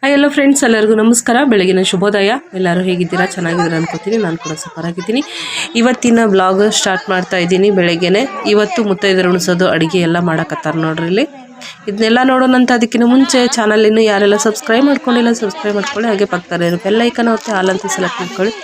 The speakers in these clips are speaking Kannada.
ಹಾಯ್ ಎಲ್ಲ ಫ್ರೆಂಡ್ಸ್ ಎಲ್ಲರಿಗೂ ನಮಸ್ಕಾರ. ಬೆಳಗಿನ ಶುಭೋದಯ. ಎಲ್ಲರೂ ಹೇಗಿದ್ದೀರಾ? ಚೆನ್ನಾಗಿದ್ದೀರಾ ಅನ್ಕೋತೀನಿ. ನಾನು ಕೂಡ ಸೂಪರ್ ಆಗಿದ್ದೀನಿ. ಇವತ್ತಿನ ಬ್ಲಾಗ್ ಸ್ಟಾರ್ಟ್ ಮಾಡ್ತಾ ಇದ್ದೀನಿ ಬೆಳಗ್ಗೆನೆ. ಇವತ್ತು ಮುತ್ತೈದರ ಉಣಿಸೋದು, ಅಡುಗೆ ಎಲ್ಲ ಮಾಡಕತ್ತಾರ ನೋಡ್ರಿ ಇಲ್ಲಿ. ಇದನ್ನೆಲ್ಲ ನೋಡೋಣಂತ ಅದಕ್ಕಿಂತ ಮುಂಚೆ ಚಾನಲ್ ಇನ್ನು ಯಾರೆಲ್ಲ ಸಬ್ಸ್ಕ್ರೈಬ್ ಮಾಡ್ಕೊಂಡಿಲ್ಲ ಸಬ್ಸ್ಕ್ರೈಬ್ ಮಾಡ್ಕೊಳ್ಳಿ. ಹಾಗೆ ಪಕ್ಕದಲ್ಲಿ ಇರೋ ಬೆಲ್ ಐಕನ್ ಹೊತ್ತೆ ಹಾಲಂತ ಸೆಲೆಕ್ಟ್ ಮಾಡ್ಕೊಳ್ಳಿ.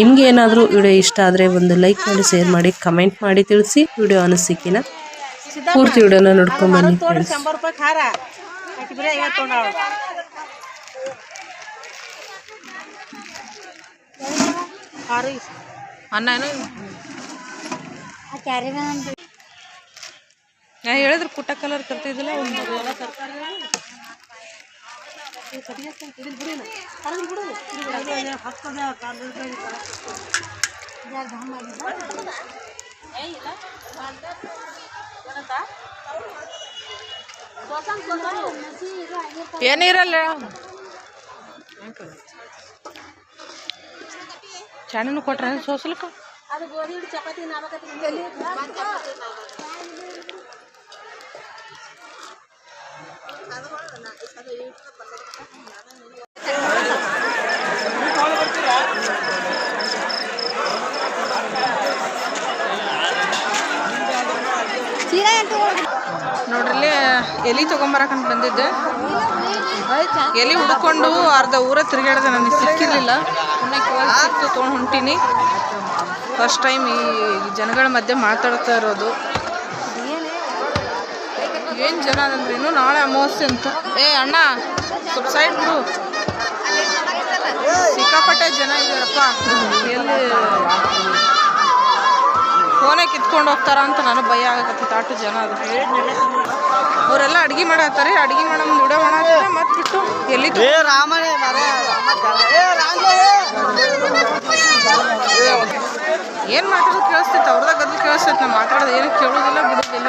ನಿಮಗೆ ಏನಾದರೂ ವಿಡಿಯೋ ಇಷ್ಟ ಆದರೆ ಒಂದು ಲೈಕ್ ಮಾಡಿ ಶೇರ್ ಮಾಡಿ ಕಮೆಂಟ್ ಮಾಡಿ ತಿಳಿಸಿ ವಿಡಿಯೋ ಅನಿಸಿಕೆನ ಪೂರ್ತಿ ವಿಡಿಯೋನ ನೋಡ್ಕೊಂಡ್ ಇಸ್- ಅನ್ನ ಏನು? ನಾ ಹೇಳಿದ್ರೆ ಪುಟ್ಟ ಕಲರ್ ತರ್ತಿದ್ದಿಲ್ಲ ಒಂದು ಏನಿರಲ್ಲ. ಚಾಣಿನೂ ಕೊಟ್ರ ಸೋಸಲಕ್ಕ? ಅದು ಗೋಧಿ ಹಿಟ್ಟು ಚಪಾತಿ ನಾಲ್ಕತ್ತಿ ನೋಡ್ರಿ ಇಲ್ಲಿ ಎಲಿ ತಗೊಂಬರಕಂತ ಬಂದಿದ್ದೆ. ಎಲಿ ಹುಡ್ಕೊಂಡು ಅರ್ಧ ಊರ ತಿರುಗಾಡ್ದೆ ನನಗೆ ಸಿಕ್ಕಿರ್ಲಿಲ್ಲ. ಸಿಕ್ತು ತೊಗೊಂಡು ಹೊಂಟೀನಿ. ಫಸ್ಟ್ ಟೈಮ್ ಈ ಜನಗಳ ಮಧ್ಯೆ ಮಾತಾಡ್ತಾ ಇರೋದು. ಏನು ಜನ ಅಂದ್ರೆ ಇನ್ನು ನಾಳೆ ಅಮಾವಾಸ್ಯೆ ಅಂತ. ಏ, ಅಣ್ಣ, ಸ್ವಲ್ಪ ಸೈಡ್ ಬಿಡು. ಸಿಕ್ಕಾಪಟ್ಟೆ ಜನ ಇದ್ದಾರಪ್ಪ. ಎಲ್ಲಿ ಫೋನೇ ಕಿತ್ಕೊಂಡು ಹೋಗ್ತಾರ ಅಂತ ನನಗೆ ಭಯ ಆಗಕತ್ತಿತ್ತು ಅಷ್ಟು ಜನ ಅದು. ಅವರೆಲ್ಲ ಅಡ್ಗೆ ಮಾಡತ್ತಾರೆ ಅಡ್ಗೆ ಮಾಡೋ ಮಾಡತ್ತಾರೆ ಮತ್ತೆ ಬಿಟ್ಟು ಎಲ್ಲಿ ತೊ- ಏನ್ ಮಾತಾಡೋದು ಕೇಳಿಸ್ತೈತೆ ಅವ್ರದಾಗ ಗದ್ದು ಕೇಳಿಸ್ತೈತೆ ನಾ ಮಾತಾಡೋದು ಏನು ಕೇಳೋದಿಲ್ಲ ಬಿಡೋದಿಲ್ಲ.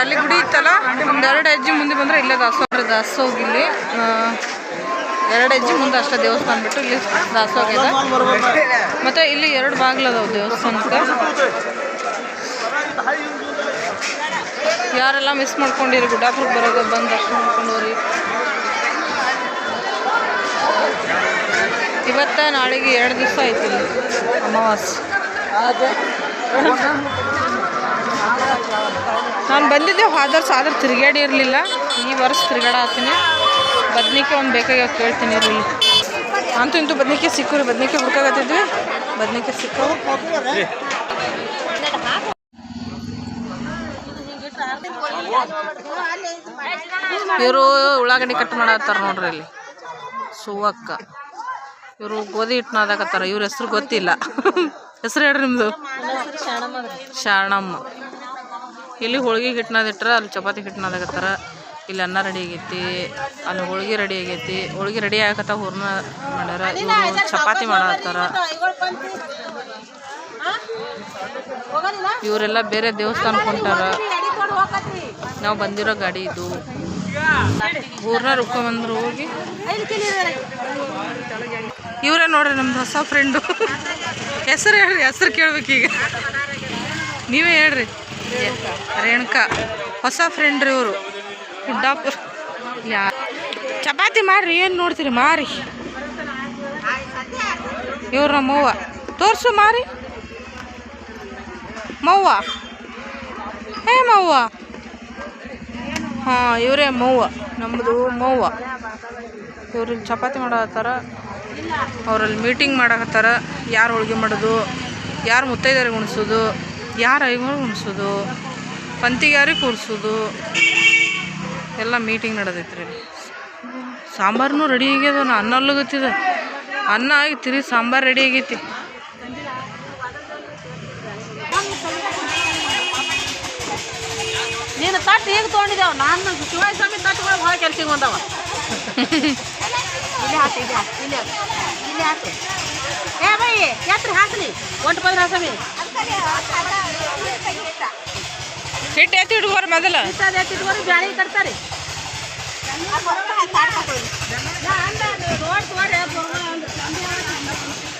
ಅಲ್ಲಿ ಗುಡಿ ಇತ್ತಲ್ಲ? ಎರಡು ಹೆಜ್ಜೆ ಮುಂದೆ ಬಂದ್ರೆ ಇಲ್ಲೇ ದಾಸೋಹ ದಾಸೋಗ ಇಲ್ಲಿ ಎರಡು ಹೆಜ್ಜೆ ಮುಂದೆ ಅಷ್ಟೇ ದೇವಸ್ಥಾನ ಬಿಟ್ಟು ಇಲ್ಲಿ ದಾಸೋಗ ಇದೆ. ಮತ್ತೆ ಇಲ್ಲಿ ಎರಡು ಬಾಗಿಲದಾವ ದೇವಸ್ಥಾನಕ್ಕೆ. ಯಾರೆಲ್ಲ ಮಿಸ್ ಮಾಡ್ಕೊಂಡಿರಿ ಗುಡ್ಡಾಪುರಕ್ಕೆ ಬರೋದು, ಬಂದು ದರ್ಶನ ಮಾಡ್ಕೊಂಡು ಹೋಗ್ರಿ ಇವತ್ತ ನಾಳೆಗೆ ಎರಡು ದಿವಸ ಇಲ್ಲಿ, ಅಮಾವಾಸ್ಯೆ. ನಾನು ಬಂದಿದ್ದೆ ಹಾದರ್ಸ್ ಆದ್ರೆ ತಿರುಗಾಡಿ ಇರಲಿಲ್ಲ. ಈ ವರ್ಷ ತಿರುಗಾಡ ಆತೀನಿ. ಬದ್ನಿಕೆ ಒಂದು ಬೇಕಾಗಿ ಕೇಳ್ತೀನಿ ಇರಲಿ. ಅಂತೂ ಇಂತೂ ಬದ್ನಿಕೆ ರೀ ಬದ್ನಿಕೆ ಹುಡ್ಕಾಗತ್ತಿದ್ವಿ ಬದ್ನಿಕೆ ಸಿಕ್ಕವು. ಇವರು ಉಳ್ಳಾಗಡ್ಡಿ ಕಟ್ ಮಾಡತ್ತಾರ ನೋಡ್ರಿ ಇಲ್ಲಿ. ಸುವಕ್ಕ. ಇವರು ಗೋಧಿ ಹಿಟ್ಟು ನಾದಾಕತ್ತಾರ. ಇವ್ರ ಹೆಸ್ರು ಗೊತ್ತಿಲ್ಲ. ಹೆಸ್ರು ಹೇಳ್ರಿ ನಿಮ್ದು? ಶಾರಣಮ್ಮ ಇಲ್ಲಿ ಹೋಳ್ಗೆ ಹಿಟ್ಟನದಿಟ್ರ ಅಲ್ಲಿ ಚಪಾತಿ ಹಿಟ್ಟನದಾಗತ್ತಾರ ಇಲ್ಲಿ ಅನ್ನ ರೆಡಿ ಆಗೈತಿ ಅಲ್ಲಿ ಹೋಳಿಗೆ ರೆಡಿ ಆಗೈತಿ. ಹೋಳಿಗೆ ರೆಡಿ ಆಗತ್ತ ಹೂರ್ನ ಮಾಡ್ಯಾರ. ಇವರು ಚಪಾತಿ ಮಾಡತ್ತಾರ. ಇವರೆಲ್ಲ ಬೇರೆ ದೇವಸ್ಥಾನಕ್ಕೆ ಹೊಂಟಾರ. ನಾವು ಬಂದಿರೋ ಗಾಡಿ ಇದು. ಊರ್ನ ರುಬ್ಕೊಂಬಂದ್ರು ಹೋಗಿ. ಇವರೇ ನೋಡ್ರಿ ನಮ್ದು ಹೊಸ ಫ್ರೆಂಡು ಹೆಸರು ಹೇಳ್ರಿ ಹೆಸರು ಕೇಳ್ಬೇಕೀಗ ನೀವೇ ಹೇಳ್ರಿ. ರೇಣುಕಾ. ಹೊಸ ಫ್ರೆಂಡ್ ರೀ ಇವರು. ಗುಡ್ಡಾಪುರ್. ಯಾ ಚಪಾತಿ ಮಾಡ್ರಿ ಏನು ನೋಡ್ತೀರಿ ಮಾರಿ ಇವ್ರು ನಮ್ಮವ್ವ ತೋರಿಸು ಮಾರಿ ಮವ್ವ. ಹೇ ಮವ್ವ. ಹಾಂ, ಇವರೇ ಮವ್ವ. ನಮ್ಮದು ಮವ್ವ. ಇವ್ರಲ್ಲಿ ಚಪಾತಿ ಮಾಡತ್ತಾರ ಅವರಲ್ಲಿ ಮೀಟಿಂಗ್ ಮಾಡಕತ್ತಾರ ಯಾರು ಹೋಳಿಗೆ ಮಾಡೋದು, ಯಾರು ಮುತ್ತೈದರಿಗೆ ಉಣಿಸೋದು ಯಾರು ಐವರು ಉಣಿಸೋದು? ಪಂತಿಗೆ ಯಾರಿಗೆ ಕೂರಿಸೋದು? ಎಲ್ಲ ಮೀಟಿಂಗ್ ನಡೆದೈತೆ ರೀ ಸಾಂಬಾರು ರೆಡಿ ಆಗ್ಯದ ನಾ ಅನ್ನ ಅಲ್ಲಗತ್ತಿದ. ಅನ್ನ ಆಗಿ ರೀ ಸಾಂಬಾರು ರೆಡಿ ಆಗೈತಿ. ನೀನು ತಟ್ಟು ಈಗ ತೊಗೊಂಡಿದ್ದೇವೆ ನಾನು ಶಿವಾಯ ತಟ್ಟು ತಟ್ಟುಗಳು ಭಾಳ ಕೆಲ್ಸಿಗೆ ಬಂದವ. ಇಲ್ಲಿ ಹಾಕಿ ಇಲ್ಲಿ ಹಾಕಿ ಇಲ್ಲಿ ಹಾಕಿ. ಏ ಬೈ ಎತ್ರಿ ಹಾಕ್ರಿ ಒಂಟು ಪದ್ರ ಹಾಸಮಿ ಹಿಟ್ಟು ಎತ್ತಿ ಇಟ್ಕೋರಿ ಮೊದಲ. ಇಟ್ಟದ ಎತ್ತಿಟ್ಕೊಂಡು ಬ್ಯಾಳಿ ಕಟ್ತಾರೆ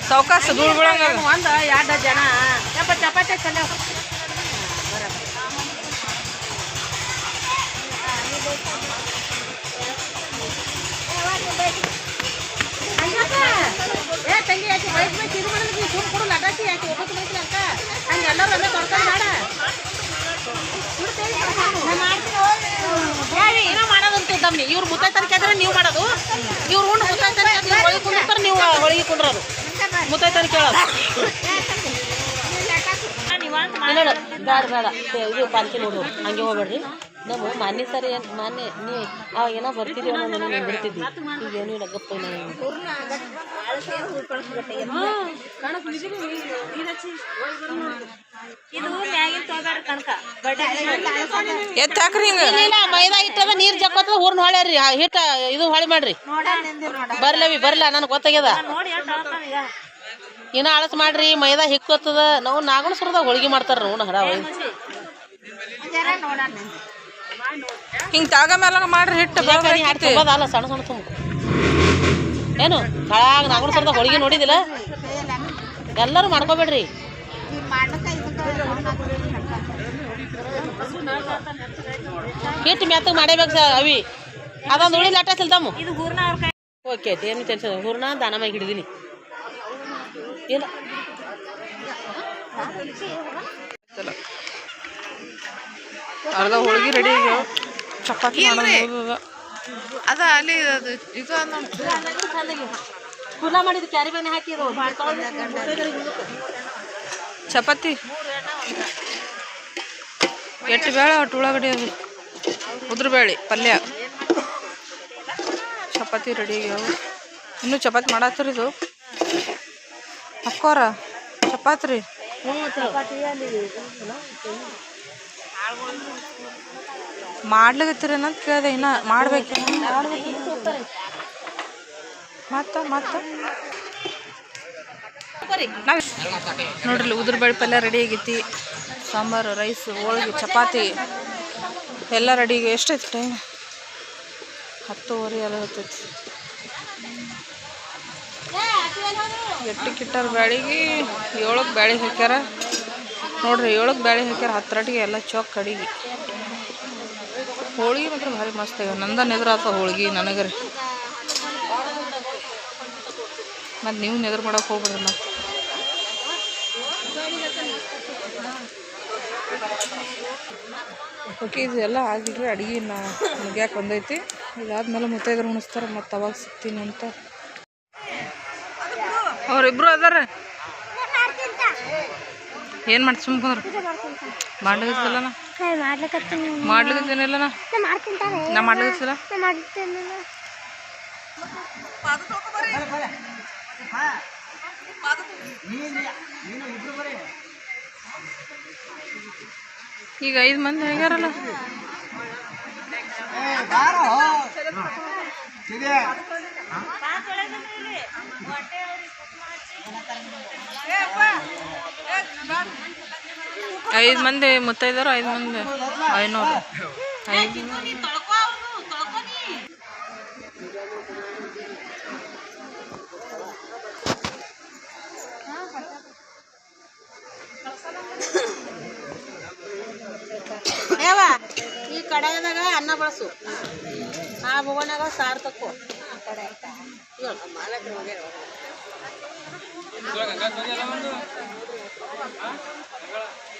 ಸೌಕಾಸ ಧೂಳು ಬೀಳಂಗ ಒಂದು, ಎರಡು ಜನ. ಯಪ್ಪ ಚಪಾತಿ ಚಲೋ ಏ ತಂಗಿ ಯಾಕೆ ಬಯಸ್ಬೇಕು ಇದು ಮಾಡಿದ್ರೆ ಸುಮ್ ಕೊಡು ಲಗಾಸಿ ಯಾಕೆ? ಒಬ್ಬತ್ತು ಅಕ್ಕ ಹಂಗೆ ಎಲ್ಲರೂ ಒಮ್ಮೆ ತೊಡ್ಕೊಂಡು ಮಾಡ. ಏನೋ ಮಾಡೋದಂತ ದಮ್ಮಿ ಇವ್ರು ಮುತ್ತೈ ತನಕ ಆದ್ರೆ ನೀವು ಮಾಡೋದು. ಇವ್ರು ಉಂಡು ಮುತ್ತೈ ತನಕ ನೀವು ಹೊಳಿಗೆ ಕುಂಡಿರ್ತಾರೆ ನೀವು ಹೊಳಿಗೆ ಕುಂಡ್ರೋದು ಮುತ್ತೈ ತನಕ ಕೇಳೋದು ಬೇಡ ಬೇಡ. ಇದು ಪಾಲ್ಕಿ ನೋಡು ಹಂಗೆ ಹೋಗ್ಬೇಡ್ರಿ. ನಮ್ಮ ಮಾನ್ಯ ಸರಿ ಏನು ಮಾನ್ಯ ನೀ ಅವಾಗ ಏನೋ ಬರ್ತಿದ್ದೀವಿ ಅನ್ನೋ ನಾನು ಬಿಡ್ತಿದ್ವಿ ಈಗ ಏನು ಇಲ್ಲ ಗಪ್ಪ ಮೈದಾ ಹಿಟ್ಟದ ನೀರು ಜಕ್ಕೋತದ ಹೂರ್ನ ಹೊಳ್ಯಾರಿ ಹಿಟ್ಟ ಇದು ಹೊಳೆ ಮಾಡ್ರಿ. ಬರ್ಲವಿ ಬರ್ಲ ನನಗೆ ಗೊತ್ತಾಗ್ಯದ. ಇನ್ನ ಅಳಸ್ ಮಾಡ್ರಿ ಮೈದಾ ಹಿಕ್ಕೋತದ ನಾವು ನಾಗಣಸ್ರದಾಗ ಹೋಳಿಗೆ ಮಾಡ್ತಾರ ನೋಡ ಹರ ಹಿಂಗೆ ತಾಗ ಮೇಲೆ ಮಾಡ್ರಿ ಹಿಟ್ಟು ಅಲ್ಲ ಸಣ್ಣ ಸಣ್ಣ ತುಂಬ. ಏನು? ತಳಾಗ ಸರ್ದ ಹೋಳಿಗೆ ನೋಡಿದಿಲ್ಲ? ಎಲ್ಲರೂ ಮಾಡ್ಕೋಬೇಡ್ರಿ. ಹಿಟ್ಟು ಮೆತ್ತಗೆ ಮಾಡೇಬೇಕು ಸರ್ ಅವಿ. ಅದೊಂದು ಉಳಿ ಲಾಟ ತಿಳ್ದಮ್ಮ ಓಕೆ ಏನು ಟೆನ್ಷನ್ ಹೂರ್ಣ ದಾನಮಾಗಿ ಹಿಡಿದೀನಿ. ಇಲ್ಲ. ಅರ್ಧ ಹೋಳಿಗೆ ರೆಡಿ ಆಗ್ಯಾವ ಚಪಾತಿ ಮಾಡೋದು ಅದ ಅಲ್ಲಿ ಅದು ಇದು ಕುಲ ಮಾಡಿದ ಕ್ಯಾರಿ ಬ್ಯಾಗ್ ಹಾಕಿರೋ ಚಪಾತಿ. ಎಟ್ಟು ಬೇಳೆ ಒಟ್ಟು ಉಳ್ಳಾಗಡ್ಡಿ ಅದು. ಉದ್ರ ಬೇಳೆ ಪಲ್ಯ. ಚಪಾತಿ ರೆಡಿ ಆಗ್ಯಾವ ಇನ್ನು ಚಪಾತಿ ಮಾಡತ್ತೀರಿ ಇದು. ಅಕ್ಕೋರ ಚಪಾತಿ ರೀ ಮಾಡ್ಲಿಕತ್ತೀರೇನಂತ ಕೇಳಿದೆ, ಇನ್ನ ಮಾಡ್ಬೇಕು. ಮತ್ತ ಮತ್ತ? ನೋಡ್ರಿ ಉದ್ರ ಬೇಳೆ ಪಲ್ಯ ರೆಡಿ ಆಗೈತಿ. ಸಾಂಬಾರು ರೈಸ್ ಹೋಳಿಗೆ, ಚಪಾತಿ. ಎಲ್ಲ ರೆಡಿ ಎಷ್ಟೈತಿ ಟೈಮ್ ಹತ್ತುವರೆ ಎಲ್ಲ ಹತ್ತೈತಿ. ಎಟ್ಟಿಗೆ ಇಟ್ಟಾರ ಬ್ಯಾಳಿಗೆ? ಏಳಕ್ಕೆ ಬ್ಯಾಳಿ ಹಾಕ್ಯಾರ. ನೋಡ್ರಿ ಏಳಕ್ಕೆ ಬ್ಯಾಳಿ ಹಾಕ್ಯಾರ ಹತ್ತರಟಿಗೆ ಎಲ್ಲ ಚೊಕ್ ಕಡಿಗೆ ಹೋಳಿಗೆ ಮಾತ್ರ ಭಾರಿ ಮಸ್ತ್ ಆಗ್ಯಾವ. ನಂದ ನೆದ್ರ ಆತ ನನಗೆ ನನಗರಿ. ಮತ್ತು ನೀವು ನೆದ್ರ ಮಾಡೋಕೆ ಹೋಗ್ಬೇಡ್ರಿ ಮತ್ತೆ. ಓಕೆ ಇದು ಎಲ್ಲ ಆಗಿಲ್ರಿ, ಅಡುಗೆ ನಾ ಮುಗ್ಯಾಕೆ ಬಂದೈತಿ. ಇದಾದ್ಮೇಲೆ ಮುತ್ತೈದ್ರು ಉಣಿಸ್ತಾರೆ, ಮತ್ತು ಅವಾಗ ಸಿಗ್ತೀನಿ ಅಂತ. ಅವ್ರಿಬ್ರು ಅದಾರ ಏನು ಮಾಡಿ ಸುಮ್ ಮಾಡ್ಲಿಕ್ಕಲ್ಲನ ಮಾಡ್ಲಿಕ್ಕೇನಿಲ್ಲನ ನಾ ಮಾಡ್ಲಿಕ್ಕಿಲ್ಲ ಈಗ ಐದು ಮಂದಿ ಆಗ್ಯಾರಲ್ಲ? ಐದು ಮಂದಿ ಮುತ್ತೈದರು ಐದು ಮಂದಿ. ಐನೂರು. ಈ ಕಡಾಯದಾಗ ಅನ್ನ ಬಳಸು. ಆ ಬೊಗಣಾಗ ಸಾರು ತಕ್ಕೋ.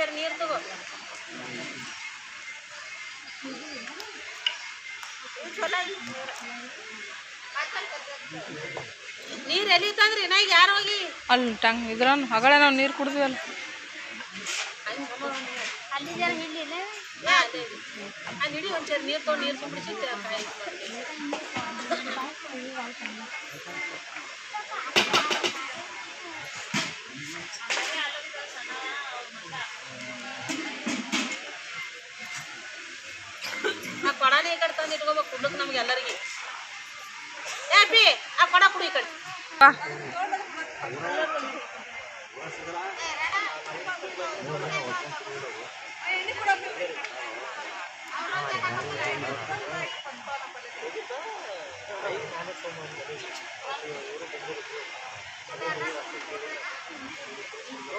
ಒಂದ್ಸರಿ ನೀರು ತಗೋ. ನೀರು ಎಲ್ಲಿ ತಂದ್ರಿ ನಾ ಈಗ ಯಾರು ಹೋಗಿ? ಅಲ್ಲಿ ಟಂಗ್ ಇದ್ರ ಹಗಳ ನಾವು ನೀರು ಕುಡಿದ್ವಿ ಅಲ್ಲ ಅಲ್ಲಿ ಹಿಡಿ ಒಂದ್ಸರಿ ನೀರು ತೊಗೊಂಡು ನೀರು ತುಂಬಿಸಿ ಕಾಯಿ ಆ ಕೊಡನೇ ಈ ಇಟ್ಕೋಬೇಕು ನಮ್ಗೆ ಎಲ್ಲರಿಗೆ. ಏ ಬಿ ಆ ಕೊಡ ಕುಡಿ ಈ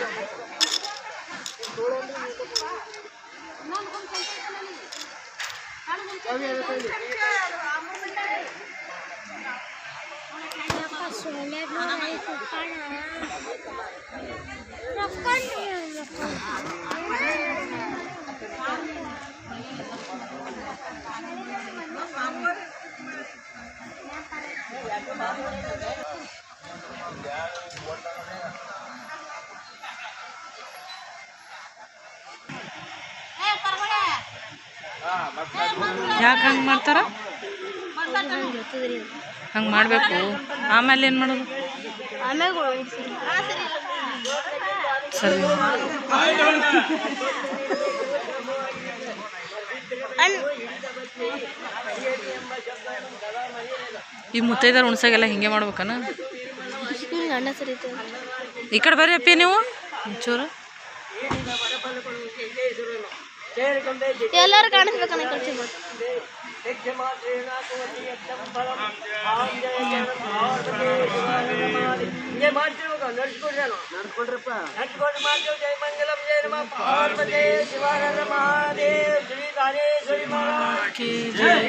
ಬಾ. ಯಾಕೆ ಹಂಗೆ ಮಾಡ್ತಾರ? ಹಂಗೆ ಮಾಡಬೇಕು. ಆಮೇಲೆ ಏನು ಮಾಡೋದು? ಸರಿ. ಈ ಮುತ್ತೈದಾರ ಉಣ್ಸಾಗೆಲ್ಲ ಹಿಂಗೆ ಮಾಡ್ಬೇಕನ? ಈ ಕಡೆ ಬರ್ರಿ ಅಪ್ಪಿ ನೀವು. ಒಂಚೂರು. ಎಲ್ಲರೂ ಕಾಣಿಸ್ಬೇಕನ್ನ ಕಳ್ಸಿ ಕಿ ಜೈ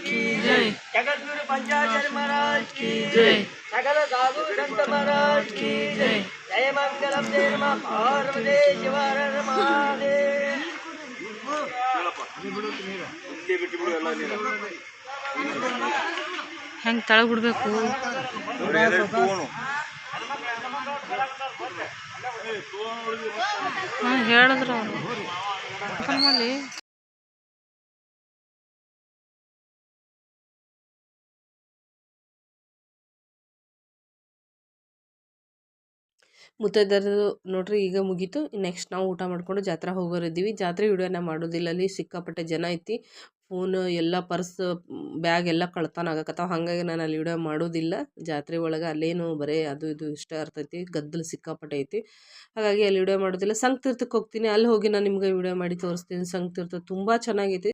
ಕಿ ಜೈ ಜಗದ್ಗುರು ಪಂಚಾಚಾರ್ಯ ಮಹಾರಾಜ್ ಕಿ ಜೈ ಸಕಲ ಸಾಧು ಸಂತ ಮಹಾರಾಜ್ ಕಿ ಜೈ ಜಯ ಮಂಗಲಂ ಜಯ ನಮ ಶಿವರ ಮಹಾದೇವ್ ಹೆಂಗೆ ತಳಗ್ ಬಿಡ್ಬೇಕು ಹಾಂ ಹೇಳಿದ್ರು ಅವರು. ಮಾಡಿ ಮುತ್ತೈದೆಯರದು ನೋಡ್ರಿ ಈಗ ಮುಗೀತು. ನೆಕ್ಸ್ಟ್ ನಾವು ಊಟ ಮಾಡ್ಕೊಂಡು ಜಾತ್ರೆ ಹೋಗೋರಿದ್ದೀವಿ. ಜಾತ್ರೆ ವಿಡಿಯೋನ ಮಾಡೋದಿಲ್ಲ. ಅಲ್ಲಿ ಸಿಕ್ಕಾಪಟ್ಟೆ ಜನ ಐತಿ. ಫೋನ್ ಎಲ್ಲ ಪರ್ಸ್, ಬ್ಯಾಗ್ ಎಲ್ಲ ಕಳ್ತಾನ ಆಗಕತ್ತಾವ. ಹಾಗಾಗಿ ನಾನು ಅಲ್ಲಿ ವಿಡಿಯೋ ಮಾಡೋದಿಲ್ಲ. ಜಾತ್ರೆ ಒಳಗೆ ಅಲ್ಲೇನು ಬರೀ ಅದು ಇದು ಇಷ್ಟ ಇರ್ತೈತಿ ಗದ್ದಲು ಸಿಕ್ಕಾಪಟ್ಟೆ ಐತಿ. ಹಾಗಾಗಿ ಅಲ್ಲಿ ವಿಡಿಯೋ ಮಾಡೋದಿಲ್ಲ. ಸಂಘ ತೀರ್ಥಕ್ಕೆ ಹೋಗ್ತೀನಿ. ಅಲ್ಲಿ ಹೋಗಿ ನಾನು ನಿಮ್ಗೆ ವಿಡಿಯೋ ಮಾಡಿ ತೋರಿಸ್ತೀನಿ. ಸಂಘ ತೀರ್ಥ ತುಂಬ ಚೆನ್ನಾಗೈತಿ.